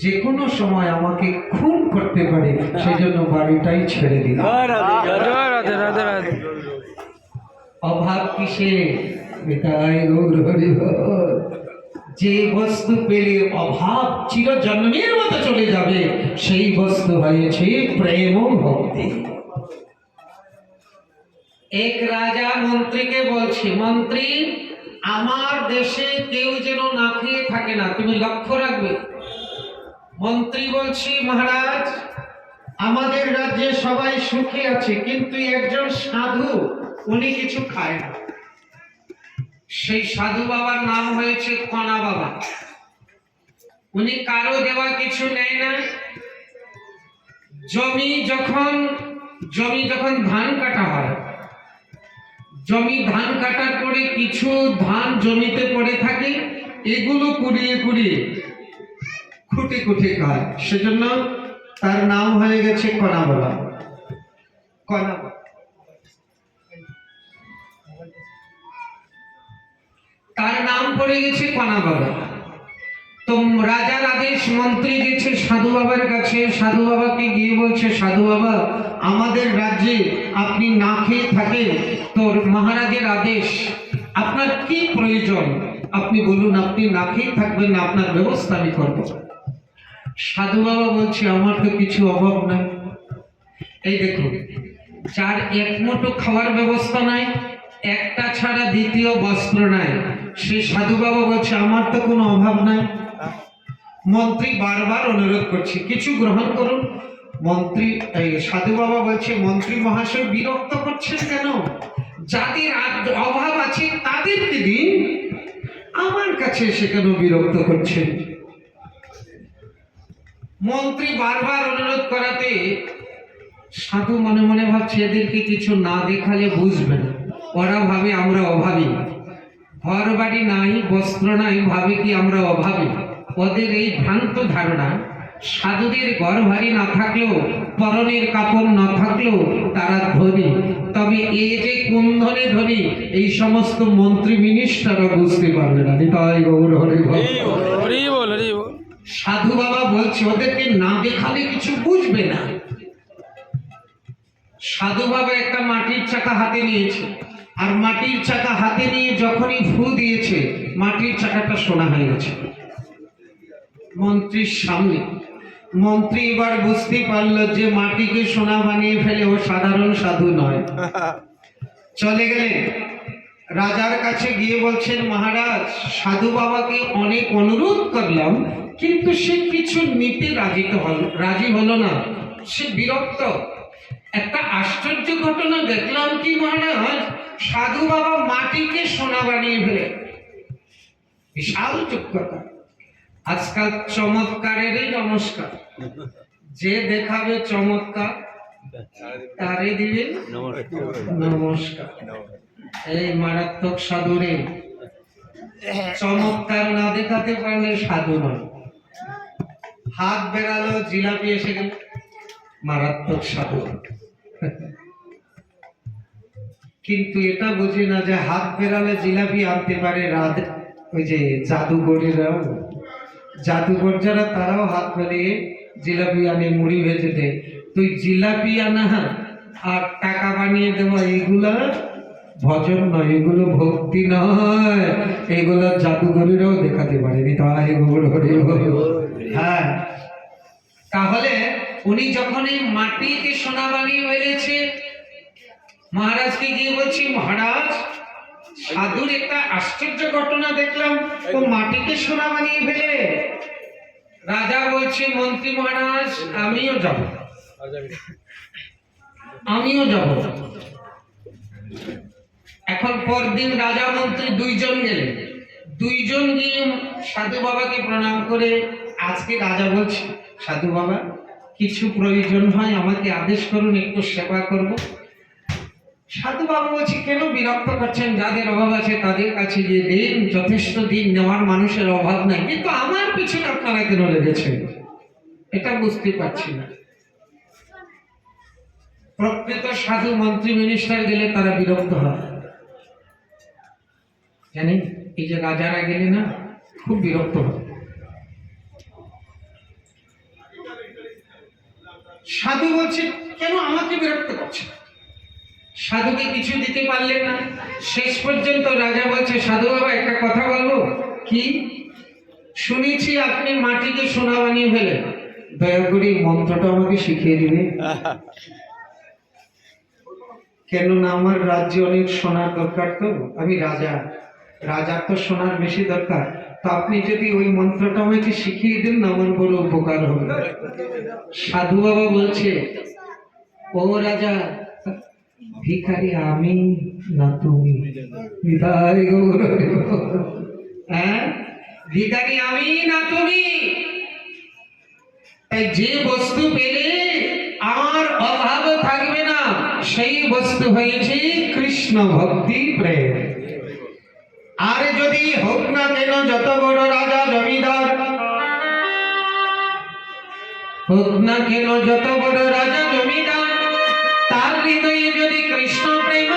যে কোনো সময় আমাকে খুন করতে পারে সেজন্য বাড়িটাই ছেড়ে রাধে অভাব কিসে? নিতাই গৌর হরি যে বস্তু পেলে অভাব চির জন্মের মতো চলে যাবে সেই বস্তু হয়েছে প্রেম ভক্তি। এক রাজা মন্ত্রীকে বলছে মন্ত্রী আমার দেশে কেউ যেন না খেয়ে থাকে না তুমি লক্ষ্য রাখবে? মন্ত্রী বলছি, মহারাজ, আমাদের রাজ্যে সবাই সুখে আছে, কিন্তু একজন সাধু, উনি কিছু খায় না। সেই সাধু বাবার নাম হয়েছে কণা বাবা। উনি কারও দেওয়া কিছু নেয় না। জমি যখন জমি যখন ধান কাটা হয়, জমি ধান কাটার পরে কিছু ধান জমিতে পড়ে থাকে, এগুলো কুড়িয়ে কুড়িয়ে খুঁটে খুঁটে খায় সেজন্য তার নাম হয়ে গেছে কণা বাবা কণা তার নাম পড়ে গেছে কণা বাবা তো রাজার আদেশ মন্ত্রী গেছে সাধু বাবার কাছে। সাধু বাবাকে গিয়ে বলছে, সাধু বাবা, আমাদের রাজ্যে আপনি না খেয়ে থাকেন তোর মহারাজের আদেশ। আপনার কি প্রয়োজন? আপনি বলুন, আপনি না খেয়ে থাকবেন না, আপনার ব্যবস্থা আমি করব। সাধু বাবা বলছে, আমার তো কিছু অভাব নাই। এই দেখুন যার এক মুঠো খাওয়ার ব্যবস্থা নাই, একটা ছাড়া দ্বিতীয় বস্ত্র নাই। সে সাধু বাবা বলছে, আমার তো কোনো অভাব নাই। মন্ত্রী বারবার অনুরোধ করছে, কিছু গ্রহণ করুন। মন্ত্রী, এই সাধু বাবা বলছে, মন্ত্রী মহাশয় বিরক্ত করছেন কেন? যাদের অভাব আছে, তাদেরকে দিন। আমার কাছে এসে কেন বিরক্ত করছেন? মন্ত্রী বারবার অনুরোধ করাতে সাধু মনে মনে ভাবছে এদেরকে কিছু না দেখালে বুঝবে না। ওরা ভাবে আমরা অভাবী। ঘর বাড়ি নাই, বস্ত্র নাই, ভাবে কি আমরা অভাবী? ওদের এই ভ্রান্ত ধারণা, সাধুদের ঘর ভারী না থাকলেও, পরনের কাপড় না থাকলেও তারা ধনী। তবে এই যে কোন ধনে ধনী, এই সমস্ত মন্ত্রী মিনিস্টাররা বুঝতে পারবে না। তাই গৌর হরে ভগবান হরি বল হরি বল সাধু বাবা বলছে ওদেরকে না দেখালে কিছু বুঝবে না। সাধু বাবা একটা মাটির চাকা হাতে নিয়েছে। আর মাটির চাকা হাতে নিয়ে যখনই ফু দিয়েছে মাটির চাকাটা সোনা হয়ে গেছে। মন্ত্রীর সামনে। মন্ত্রী এবার বুঝতে পারল যে মাটিকে সোনা বানিয়ে ফেলে ও সাধারণ সাধু নয়। চলে গেলেন। রাজার কাছে গিয়ে বলছেন, মহারাজ, সাধু বাবাকে অনেক অনুরোধ করলাম, কিন্তু সে কিছু নিতে রাজি হল, রাজি হলো না। সে বিরক্ত। একটা আশ্চর্য ঘটনা দেখলাম কি, মহারাজ? সাধু বাবা মাটিকে সোনা বানিয়ে ফেলে। বিশাল যোগ্যতা আজকাল চমৎকারেরই নমস্কার। যে দেখাবে চমৎকার তারে দিবে নমস্কার। এই মারাত্মক সাধুরে চমৎকার না দেখাতে পারলে সাধু নয় হাত বেরালো জিলাপি এসে গেল। মারাত্মক সাধু কিন্তু এটা বুঝি না যে হাত বেরালে জিলাপি আনতে পারে রাত ওই যে জাদুঘরেরাও জাদুঘর যারা, তারাও হাত বেরিয়ে জিলাপি আনে, মুড়ি ভেজে দেয়। তুই জিলাপি আনা, আর টাকা বানিয়ে দেওয়া এগুলা ভজন নয় এগুলো ভক্তি নয় এগুলো জাদুঘরেরাও দেখাতে পারেনি, তাই হ্যাঁ। তাহলে উনি যখন এই মাটিকে সোনা বানিয়ে ফেলেছে মহারাজকে গিয়ে বলছি, মহারাজ, সাধুর একটা আশ্চর্য ঘটনা দেখলাম, ও মাটিকে সোনা বানিয়ে ফেলে। রাজা বলছে, মন্ত্রী মহারাজ, আমিও যাব। আমিও যাব। এখন পরদিন রাজা মন্ত্রী দুইজন গেলেন। দুইজন গিয়ে সাধু বাবাকে প্রণাম করে আজকে রাজা বলছে, সাধু বাবা, কিছু প্রয়োজন হয় আমাকে আদেশ করুন, একটু সেবা করব। সাধু বাবা বলছে, কেন বিরক্ত করছেন? যাদের অভাব আছে তাদের কাছে যে দিন, যথেষ্ট দিন নেওয়ার মানুষের অভাব নাই। কিন্তু আমার পিছনে আপনারা কেন লেগেছেন? এটা বুঝতে পারছি না। প্রকৃত সাধু মন্ত্রী মিনিস্টার গেলে তারা বিরক্ত হয়। জানেন এই যে রাজারা গেলে না, খুব বিরক্ত হয়। সাধু বলছে, কেন আমাকে বিরক্ত করছে? সাধুকে কিছু দিতে পারলেন না। শেষ পর্যন্ত রাজা বলছে, সাধু বাবা, একটা কথা বলব? কি? শুনেছি আপনি মাটিকে সোনা বানিয়ে ফেলেন। দয়া করে মন্ত্রটা আমাকে শিখিয়ে দিবে কেননা আমার রাজ্যে অনেক সোনার দরকার তো, আমি রাজা। রাজার তো সোনার বেশি দরকার। তো আপনি যদি ওই মন্ত্রটা আমাকে শিখিয়ে দেন না, আমার বড় উপকার হবে। সাধু বাবা বলছে, ও রাজা, ভিখারি আমি না তুমি। বিদায় হ্যাঁ? ভিখারি আমি না তুমি। তাই যে বস্তু পেলে আমার অভাব না সেই বস্তু হয়েছে কৃষ্ণ ভক্তি প্রেম। আর যদি হোক না কেন, যত বড় রাজা জমিদার, হোক না কেন, যত বড় রাজা জমিদার, তার হৃদয়ে যদি কৃষ্ণ প্রেম